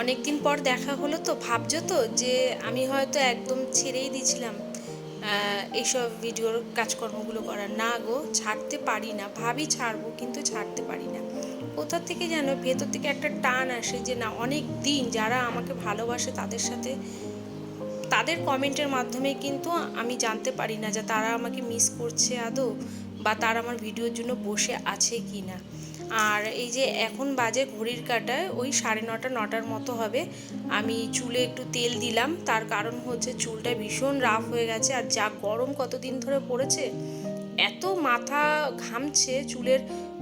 অনেক দিন পর দেখা হলো তো, ভাবছ তো যে আমি হয়তো একদম ছেড়েই দিয়েছিলাম এইসব ভিডিওর কাজকর্মগুলো করার। না গো, ছাড়তে পারি না, ভাবি ছাড়বো কিন্তু ছাড়তে পারি না। কোথা থেকে যেন ভেতর থেকে একটা টান আসে যে না অনেক দিন যারা আমাকে ভালোবাসে তাদের সাথে, তাদের কমেন্টের মাধ্যমে কিন্তু আমি জানতে পারি না যে তারা আমাকে মিস করছে আদৌ। বা তার আমার ভিডিওর জন্য বসে আছে কি না। আর এই যে এখন বাজে ঘড়ির কাটায়, ওই সাড়ে নটা, নটার মতো হবে। আমি চুলে একটু তেল দিলাম, তার কারণ হচ্ছে চুলটা ভীষণ রাফ হয়ে গেছে। আর যা গরম কতদিন ধরে পড়েছে, এত মাথা ঘামছে চুলের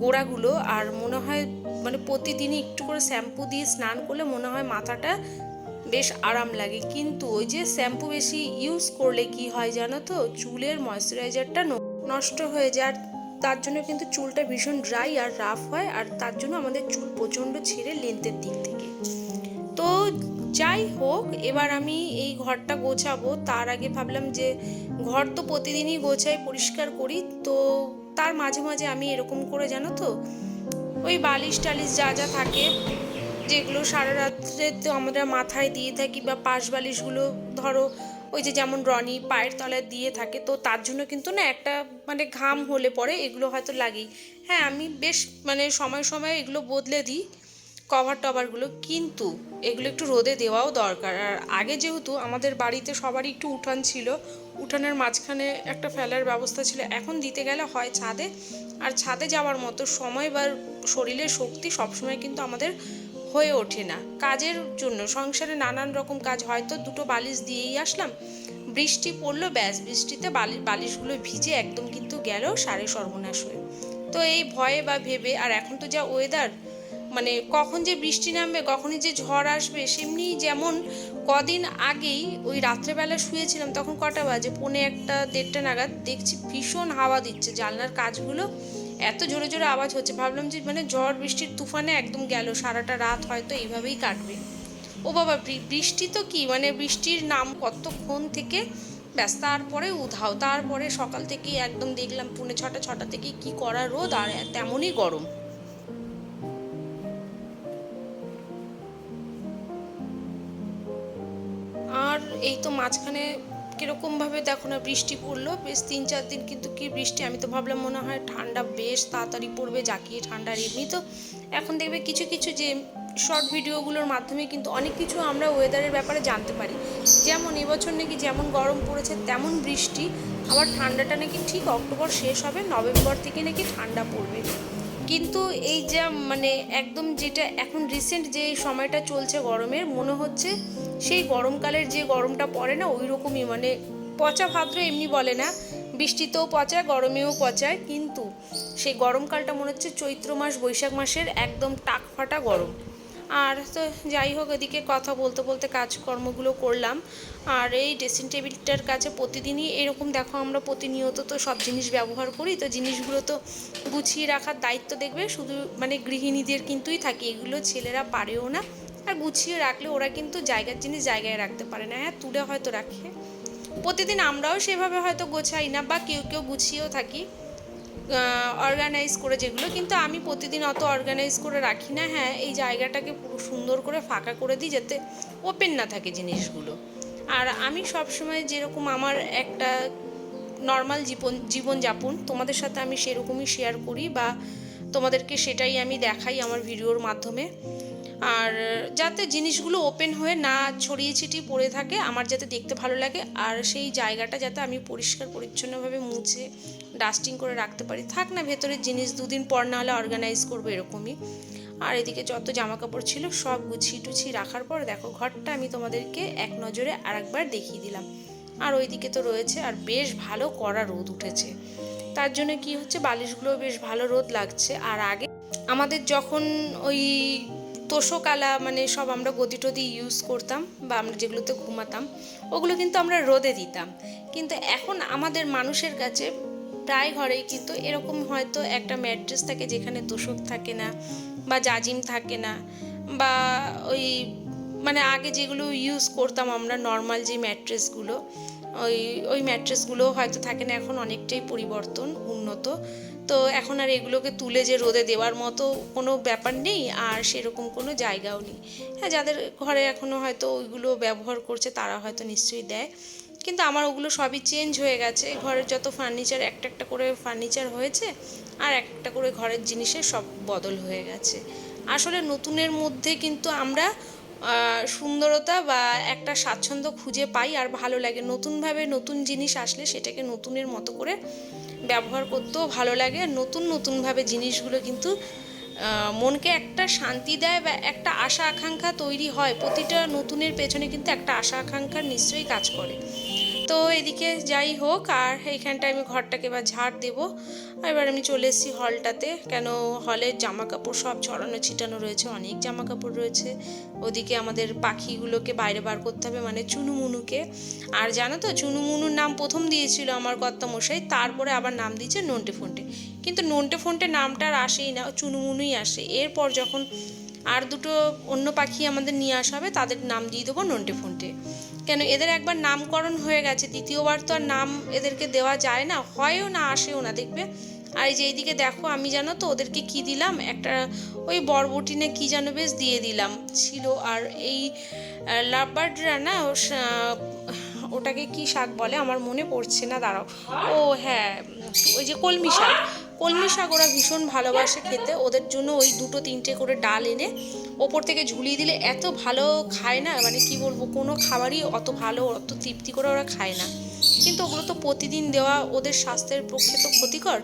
গোড়াগুলো। আর মনে হয় মানে প্রতিদিনই একটু করে শ্যাম্পু দিয়ে স্নান করলে মনে হয় মাথাটা বেশ আরাম লাগে। কিন্তু ওই যে শ্যাম্পু বেশি ইউজ করলে কি হয় জানো তো, চুলের ময়শ্চারাইজারটা নষ্ট হয়ে যায় আর তার জন্য কিন্তু চুলটা ভীষণ ড্রাই আর রাফ হয় আর তার জন্য আমাদের চুল প্রচণ্ড ছিঁড়ে লেন্থের দিক থেকে। তো যাই হোক, এবার আমি এই ঘরটা গোছাবো। তার আগে ভাবলাম যে ঘর তো প্রতিদিনই গোছাই, পরিষ্কার করি। তো তার মাঝে মাঝে আমি এরকম করে জানো তো, ওই বালিশ টালিশ যা যা থাকে, যেগুলো সারা রাত্রে তো আমরা মাথায় দিয়ে থাকি বা পাশ বালিশগুলো ধরো ওই যে যেমন রনি পায়ের তলায় দিয়ে থাকে, তো তার জন্য কিন্তু না একটা মানে ঘাম হলে পরে এগুলো হয়তো লাগেই। হ্যাঁ আমি বেশ মানে সময় সময় এগুলো বদলে দিই, কভার টভারগুলো, কিন্তু এগুলো একটু রোদে দেওয়াও দরকার। আর আগে যেহেতু আমাদের বাড়িতে সবারই একটু উঠান ছিল, উঠানের মাঝখানে একটা ফেলার ব্যবস্থা ছিল, এখন দিতে গেলে হয় ছাদে। আর ছাদে যাওয়ার মতো সময় বা শরীরের শক্তি সবসময় কিন্তু আমাদের হয়ে ওঠে না। কাজের জন্য সংসারে নানান রকম কাজ হয়তো দুটো বালিশ দিয়েই আসলাম। বৃষ্টি পড়ল, ব্যাস বৃষ্টিতে বালি, বালিশগুলো ভিজে একদম কিন্তু গেল সারে সর্বনাশ হয়ে। তো এই ভয়ে বা ভেবে, আর এখন তো যা ওয়েদার মানে কখন যে বৃষ্টি নামবে, কখনই যে ঝড় আসবে, সেমনি যেমন কদিন আগেই ওই রাত্রেবেলা শুয়েছিলাম, তখন কটা বাজে? পৌনে একটা, দেড়টা নাগাদ দেখছি ভীষণ হাওয়া দিচ্ছে। জানলার কাজগুলো এত জোরে জোরে আওয়াজ হচ্ছে। ভাবলাম যে মানে ঝড় বৃষ্টির তুফানে একদম গেল, সারাটা রাত হয়তো এইভাবেই কাটবে। ও বাবা বৃষ্টি তো কি? মানে বৃষ্টির নাম কতক্ষণ থেকে ব্যাস, তারপরে উধাও, তারপরে সকাল থেকেই একদম দেখলাম পুনে ছটা ছটা থেকে কি করা রোদ, আর তেমনই গরম। আর এই তো মাঝখানে কিরকমভাবে দেখো না বৃষ্টি পড়ল, বেশ তিন চার দিন কিন্তু কি বৃষ্টি, আমি তো ভাবলাম মনে হয় ঠান্ডা বেশ তাড়াতাড়ি পড়বে জাকিয়ে ঠান্ডা আর এমনি তো এখন দেখবে কিছু কিছু যে শর্ট ভিডিওগুলোর মাধ্যমে কিন্তু অনেক কিছু আমরা ওয়েদারের ব্যাপারে জানতে পারি। যেমন এবছর নাকি যেমন গরম পড়েছে, তেমন বৃষ্টি, আবার ঠান্ডাটা নাকি ঠিক অক্টোবর শেষ হবে, নভেম্বর থেকে নাকি ঠান্ডা পড়বে। কিন্তু এই যা মানে একদম যেটা এখন রিসেন্ট যে সময়টা চলছে গরমের, মনে হচ্ছে সেই গরমকালের যে গরমটা পড়ে না ওই রকমই মানে পচা ভাদ্র এমনি বলে না। বৃষ্টিতেও পচায় গরমেও পচায় কিন্তু সেই গরমকালটা মনে হচ্ছে চৈত্র মাস, বৈশাখ মাসের একদম টাক ফাটা গরম। আর তো যাই হোক, এদিকে কথা বলতে বলতে কাজকর্মগুলো করলাম। আর এই ড্রেসিং টেবিলটার কাছে প্রতিদিনই এরকম দেখো আমরা প্রতিনিয়ত তো সব জিনিস ব্যবহার করি, তো জিনিসগুলো তো গুছিয়ে রাখার দায়িত্ব দেখবে, শুধু মানে গৃহিণীদের কিন্তুই থাকে, এগুলো ছেলেরা পারেও না। আর গুছিয়ে রাখলে ওরা কিন্তু জায়গার জিনিস জায়গায় রাখতে পারে না হ্যাঁ তুলে হয়তো রাখে। প্রতিদিন আমরাও সেভাবে হয়তো গোছাই না বা কেউ কেউ গুছিয়েও থাকি অর্গানাইজ করে যেগুলো, কিন্তু আমি প্রতিদিন অত অর্গানাইজ করে রাখি না হ্যাঁ এই জায়গাটাকে সুন্দর করে ফাঁকা করে দিই যাতে ওপেন না থাকে জিনিসগুলো। আর আমি সবসময় যেরকম আমার একটা নর্মাল জীবন, জীবনযাপন, তোমাদের সাথে আমি সেরকমই শেয়ার করি বা তোমাদেরকে সেটাই আমি দেখাই আমার ভিডিওর মাধ্যমে। আর যাতে জিনিসগুলো ওপেন হয়ে না ছড়িয়ে ছিটিয়ে পড়ে থাকে, আমার যাতে দেখতে ভালো লাগে, আর সেই জায়গাটা যাতে আমি পরিষ্কার, পরিচ্ছন্নভাবে মুছে ডাস্টিং করে রাখতে পারি। থাক না ভেতরের জিনিস, দুদিন পর না হলে অর্গানাইজ করব এরকমই। আর এদিকে যত জামা কাপড় ছিল সব গুছিয়ে টুছিয়ে রাখার পর দেখো, ঘরটা আমি তোমাদেরকে এক নজরে আরেকবার দেখিয়ে দিলাম। আর ওইদিকে তো রয়েছে আর বেশ ভালো কড়া রোদ উঠেছে। তার জন্য কি হচ্ছে বালিশগুলো বেশ ভালো রোদ লাগছে। আর আগে আমাদের যখন ওই তোষকালা মানে সব আমরা গদি টদি ইউজ করতাম বা আমরা যেগুলোতে ঘুমাতাম, ওগুলো কিন্তু আমরা রোদে দিতাম। কিন্তু এখন আমাদের মানুষের কাছে প্রায় ঘরেই কিন্তু এরকম হয়তো একটা ম্যাট্রেস থাকে যেখানে তোষক থাকে না বা জাজিম থাকে না বা ওই মানে আগে যেগুলো ইউজ করতাম আমরা নর্মাল যে ম্যাট্রেসগুলো, ওই ওই ম্যাট্রেসগুলো হয়তো থাকে না, এখন অনেকটাই পরিবর্তন, উন্নত। তো এখন আর এগুলোকে তুলে যে রোদে দেওয়ার মতো কোনো ব্যাপার নেই, আর সেরকম কোনো জায়গাও নেই। হ্যাঁ যাদের ঘরে এখনও হয়তো ওইগুলো ব্যবহার করছে তারা হয়তো নিশ্চয়ই দেয়। কিন্তু আমার ওগুলো সবই চেঞ্জ হয়ে গেছে। ঘরের যত ফার্নিচার একটা একটা করে ফার্নিচার হয়েছে আর একটা করে ঘরের জিনিসের সব বদল হয়ে গেছে। আসলে নতুনের মধ্যে কিন্তু আমরা সুন্দরতা বা একটা স্বাচ্ছন্দ্য খুঁজে পাই আর ভালো লাগে। নতুনভাবে নতুন জিনিস আসলে সেটাকে নতুনের মতো করে ব্যবহার করতেও ভালো লাগে। নতুন নতুনভাবে জিনিসগুলো কিন্তু মনকে একটা শান্তি দেয় বা একটা আশা আকাঙ্ক্ষা তৈরি হয়। প্রতিটা নতুনের পেছনে কিন্তু একটা আশা আকাঙ্ক্ষার নিশ্চয়ই কাজ করে। তো এদিকে যাই হোক, আর এইখানটায় আমি ঘরটাকে এবার ঝাড় দেবো। এবার আমি চলে এসেছি হলটাতে, কেন হলের জামা কাপড় সব ছড়ানো ছিটানো রয়েছে, অনেক জামা কাপড় রয়েছে। ওদিকে আমাদের পাখিগুলোকে বাইরে বার করতে হবে মানে চুনুমুনুকে। আর জানো তো, চুনুমুনুর নাম প্রথম দিয়েছিল আমার কর্তামশাই, তারপরে আবার নাম দিয়েছে নন্টে ফন্টে। কিন্তু নন্টে ফন্টে নামটা আর আসেই না, চুনুমুনুই আসে। এরপর যখন আর দুটো অন্য পাখি আমাদের নিয়ে আসা হবে, তাদের নাম দিয়ে দেবো নন্টে ফন্টে। কেন এদের একবার নামকরণ হয়ে গেছে, দ্বিতীয়বার তো আর নাম এদেরকে দেওয়া যায় না, হয়ও না, আসেও না, দেখবে? আর এই যে এইদিকে দেখো আমি জানো তো ওদেরকে কি দিলাম? একটা ওই বরবটি না কি যেন বেশ দিয়ে দিলাম, ছিল আর এই লাভবার্ডরা না ওটাকে কি শাক বলে? আমার মনে পড়ছে না, দাঁড়াও। ও হ্যাঁ ওই যে কলমি শাক। কলমি শাক ওরা ভীষণ ভালোবাসে খেতে। ওদের জন্য ওই দুটো তিনটে করে ডাল এনে ওপর থেকে ঝুলিয়ে দিলে এত ভালো খায় না মানে কি বলব, কোনো খাবারই অত ভালো, অত তৃপ্তি করে ওরা খায় না। কিন্তু ওগুলো তো প্রতিদিন দেওয়া ওদের স্বাস্থ্যের পক্ষে তো ক্ষতিকর,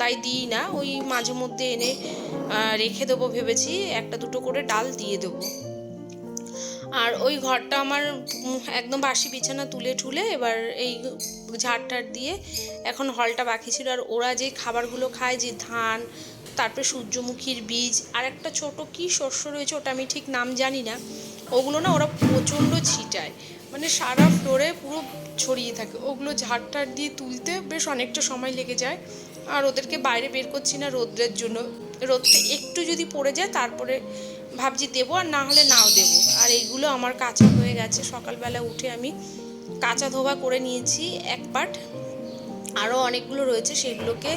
তাই দিই না। ওই মাঝে মধ্যে এনে রেখে দেবো ভেবেছি, একটা দুটো করে ডাল দিয়ে দেবো। আর ওই ঘরটা আমার একদম বাসি বিছানা তুলে ঠুলে এবার এই ঝাড় দিয়ে এখন হলটা বাকি ছিল। আর ওরা যে খাবারগুলো খায়, যে ধান, তারপরে সূর্যমুখীর বীজ, আর একটা ছোট কি শস্য রয়েছে ওটা আমি ঠিক নাম জানি না, ওগুলো না ওরা প্রচণ্ড ছিটায়। মানে সারা ফ্লোরে পুরো ছড়িয়ে থাকে। ওগুলো ঝাড় টাড় দিয়ে তুলতে বেশ অনেকটা সময় লেগে যায়। আর ওদেরকে বাইরে বের করছি না রোদ্রের জন্য। রোদটা একটু যদি পড়ে যায়, তারপরে ভাবছি দেবো আর না হলে নাও দেবো। আর এইগুলো আমার কাঁচা হয়ে গেছে। সকালবেলা উঠে আমি কাঁচা ধোবা করে নিয়েছি এক পাট। আরও অনেকগুলো রয়েছে, সেগুলোকে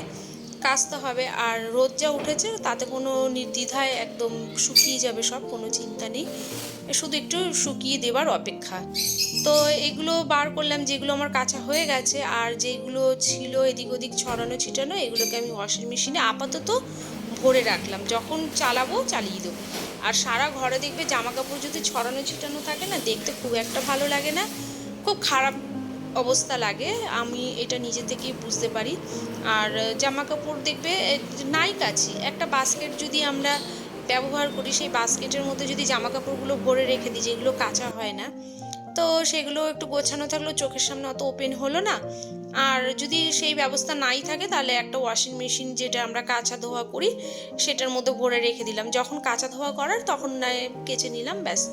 কাচতে হবে। আর রোদ যা উঠেছে, তাতে কোনো নির্দ্বিধায় একদম শুকিয়ে যাবে সব, কোনো চিন্তা নেই। শুধু একটু শুকিয়ে দেবার অপেক্ষা। তো এগুলো বার করলাম, যেগুলো আমার কাঁচা হয়ে গেছে, আর যেগুলো ছিল এদিক ওদিক ছড়ানো ছিটানো, এগুলোকে আমি ওয়াশিং মেশিনে আপাতত ভরে রাখলাম। যখন চালাবো, চালিয়ে দেবো। আর সারা ঘরে দেখবে জামা কাপড় যদি ছড়ানো ছিটানো থাকে না, দেখতে খুব একটা ভালো লাগে না। খুব খারাপ অবস্থা লাগে, আমি এটা নিজে থেকেই বুঝতে পারি। আর জামা কাপড় দেখবে নাই কাছি একটা বাস্কেট যদি আমরা ব্যবহার করি, সেই বাস্কেটের মধ্যে যদি জামা কাপড়গুলো ভরে রেখে দিই, যেগুলো কাঁচা হয় না, তো সেগুলো একটু গোছানো থাকলেও চোখের সামনে অত ওপেন হলো না। আর যদি সেই ব্যবস্থা নাই থাকে, তাহলে একটা ওয়াশিং মেশিন যেটা আমরা কাঁচা ধোয়া করি, সেটার মধ্যে ভরে রেখে দিলাম। যখন কাঁচা ধোয়া করার, তখন কেচে নিলাম, ব্যাস।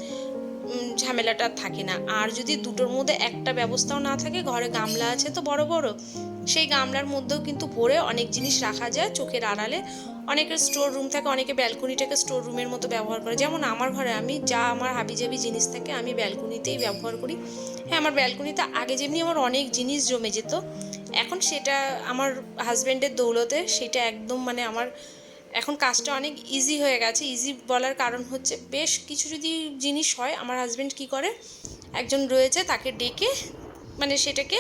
ঝামেলাটা থাকে না। আর যদি দুটোর মধ্যে একটা ব্যবস্থাও না থাকে, ঘরে গামলা আছে তো বড় বড়, সেই গামলার মধ্যেও কিন্তু ভরে অনেক জিনিস রাখা যায় চোখের আড়ালে। অনেকের স্টোর রুম থাকে, অনেকে ব্যালকনিটাকে স্টোর রুমের মতো ব্যবহার করে। যেমন আমার ঘরে আমি যা আমার হাবিজাবি জিনিস থাকে, আমি ব্যালকনিতেই ব্যবহার করি। হ্যাঁ আমার ব্যালকনিতে আগে যেমনি আমার অনেক জিনিস জমে যেত, এখন সেটা আমার হাজব্যান্ডের দৌলতে সেটা একদম মানে আমার এখন কাজটা অনেক ইজি হয়ে গেছে। ইজি বলার কারণ হচ্ছে বেশ কিছু যদি জিনিস হয়, আমার হাজব্যান্ড কি করে? একজন রয়েছে, তাকে ডেকে মানে সেটাকে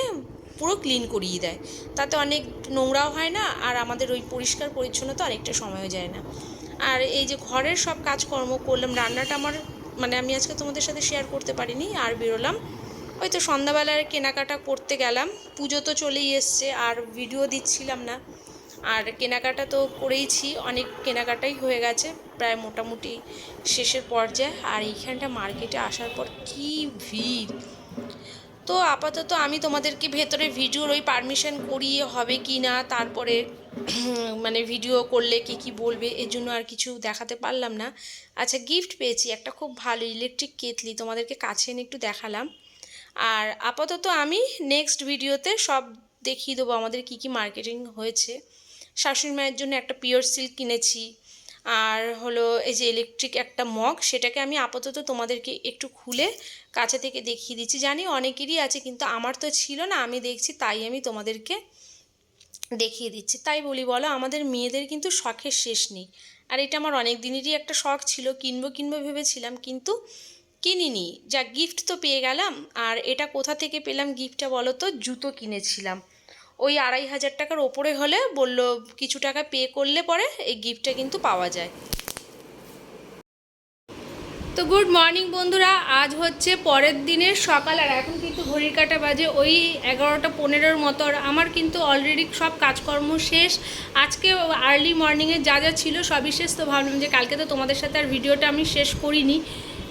পুরো ক্লিন করিয়ে দেয়। তাতে অনেক নোংরাও হয় না, আর আমাদের ওই পরিষ্কার পরিচ্ছন্নতা অনেকটা সময়ও যায় না। আর এই যে ঘরের সব কাজকর্ম করলাম, রান্নাটা আমার মানে আমি আজকে তোমাদের সাথে শেয়ার করতে পারিনি, আর বেরোলাম। ওই তো সন্ধ্যাবেলার কেনাকাটা করতে গেলাম, পুজো তো চলেই এসছে, আর ভিডিও দিচ্ছিলাম না। আর কেনাকাটা তো করেইছি, অনেক কেনাকাটাই হয়ে গেছে, প্রায় মোটামুটি শেষের পর্যায়ে। আর এইখানটা মার্কেটে আসার পর কি ভিড়! তো আপাতত আমি তোমাদেরকে ভেতরে ভিডিওর ওই পারমিশন করিয়ে হবে কি না, তারপরে মানে ভিডিও করলে কে কি বলবে, এর জন্য আর কিছু দেখাতে পারলাম না। আচ্ছা গিফট পেয়েছি, একটা খুব ভালো ইলেকট্রিক কেতলি তোমাদেরকে কাছে এনে একটু দেখালাম। আর আপাতত আমি নেক্সট ভিডিওতে সব দেখিয়ে দেবো আমাদের কি কি মার্কেটিং হয়েছে। শাশুড়ি মায়ের জন্য একটা পিওর সিল্ক কিনেছি। আর হলো এই যে ইলেকট্রিক একটা মগ সেটাকে আমি আপাতত তোমাদেরকে একটু খুলে কাছে থেকে দেখিয়ে দিচ্ছি। জানি অনেকেরই আছে, কিন্তু আমার তো ছিল না, আমি দেখছি, তাই আমি তোমাদেরকে দেখিয়ে দিচ্ছি। তাই বলি, বলো, আমাদের মেয়েদের কিন্তু শখের শেষ নেই। আর এটা আমার অনেক দিনেরই একটা শখ ছিল, কিনবো কিনবো ভেবেছিলাম, কিন্তু কিনিনি। যা গিফট তো পেয়ে গেলাম, আর এটা কোথা থেকে পেলাম গিফটটা বলো তো? জুতো কিনেছিলাম। ওই আড়াই হাজার টাকার ওপরে হলে বলল, কিছু টাকা পে করলে পরে এই গিফটটা কিন্তু পাওয়া যায়। তো গুড মর্নিং বন্ধুরা, আজ হচ্ছে পরের দিনের সকাল, আর এখন কিন্তু ঘড়ির কাটা বাজে ওই এগারোটা পনেরোর মতো, আর আমার কিন্তু অলরেডি সব কাজকর্ম শেষ। আজকে আর্লি মর্নিংয়ে যা যা ছিল সবই শেষ, তো ভাবলাম যে কালকে তো তোমাদের সাথে আর ভিডিওটা আমি শেষ করিনি।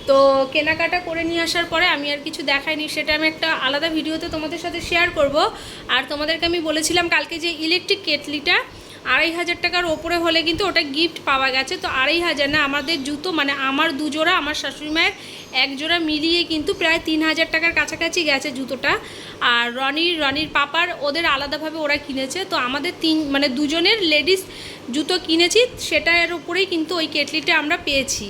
তো কেনাকাটা করে নিয়ে আসার পরে আমি আর কিছু দেখাইনি, সেটা আমি একটা আলাদা ভিডিওতে তোমাদের সাথে শেয়ার করব। আর তোমাদেরকে আমি বলেছিলাম কালকে যে ইলেকট্রিক কেটলিটা আড়াই হাজার টাকার ওপরে হলে কিন্তু ওটা গিফট পাওয়া গেছে। তো আড়াই হাজার না, আমাদের জুতো মানে আমার দুজোড়া, আমার শাশুড়ি মায়ের একজোড়া মিলিয়ে কিন্তু প্রায় তিন হাজার টাকার কাছাকাছি গেছে জুতোটা। আর রনির রনির পাপার ওদের আলাদাভাবে ওরা কিনেছে। তো আমাদের তিন মানে দুজনের লেডিস জুতো কিনেছি, সেটার উপরেই কিন্তু ওই কেটলিটা আমরা পেয়েছি।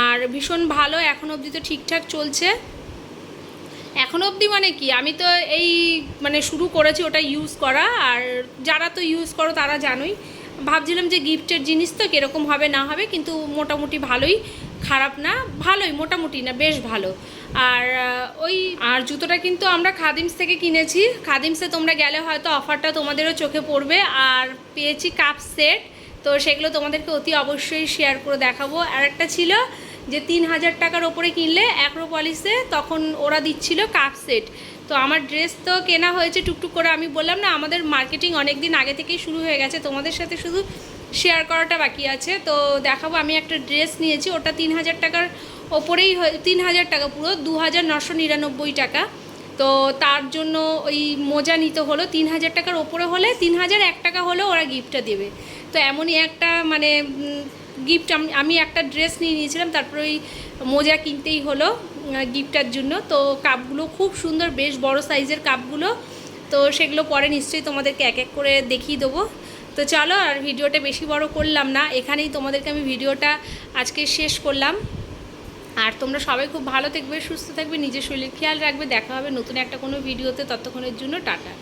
আর ভীষণ ভালো, এখন অবধি তো ঠিকঠাক চলছে। এখন অবধি মানে কি? আমি তো এই মানে শুরু করেছি ওটা ইউজ করা, আর যারা তো ইউজ করো তারা জানোই। ভাবছিলাম যে গিফটের জিনিস তো কীরকম হবে না হবে, কিন্তু মোটামুটি ভালোই। খারাপ না, ভালোই, মোটামুটি না, বেশ ভালো। আর ওই, আর জুতোটা কিন্তু আমরা খাদিমস থেকে কিনেছি। খাদিমসে তোমরা গেলে হয়তো অফারটা তোমাদেরও চোখে পড়বে। আর পেয়েছি কাপ সেট তো সেগুলো তোমাদেরকে অতি অবশ্যই শেয়ার করে দেখাবো। আর একটা ছিল যে তিন হাজার টাকার ওপরে কিনলে অ্যাক্রোপলিসে তখন ওরা দিচ্ছিল কাপ সেট তো আমার ড্রেস তো কেনা হয়েছে টুকটুক করে, আমি বললাম, না, আমাদের মার্কেটিং অনেক দিন আগে থেকেই শুরু হয়ে গেছে। তোমাদের সাথে শুধু শেয়ার করাটা বাকি আছে। তো দেখাবো, আমি একটা ড্রেস নিয়েছি, ওটা তিন হাজার টাকার ওপরেই তিন হাজার টাকা পুরো, দু হাজার নশো নিরানব্বই টাকা। তো তার জন্য ওই মোজা নিতে হলো। তিন হাজার টাকার ওপরে হলে তিন হাজার, এক টাকা হলেও ওরা গিফটটা দেবে। তো এমনই একটা মানে গিফট আমি একটা ড্রেস নিয়ে নিয়েছিলাম, তারপরে ওই মোজা কিনতেই হলো গিফটার জন্য। তো কাপগুলো খুব সুন্দর, বেশ বড় সাইজের কাপগুলো তো সেগুলো পরে নিশ্চয়ই তোমাদেরকে এক এক করে দেখিয়ে দেবো। তো চলো, আর ভিডিওটা বেশি বড় করলাম না। এখানেই তোমাদেরকে আমি ভিডিওটা আজকে শেষ করলাম। আর তোমরা সবাই খুব ভালো থাকবে, সুস্থ থাকবে, নিজের শরীরের খেয়াল রাখবে। দেখা হবে নতুন একটা কোনো ভিডিওতে ততক্ষণের জন্য, টাটা।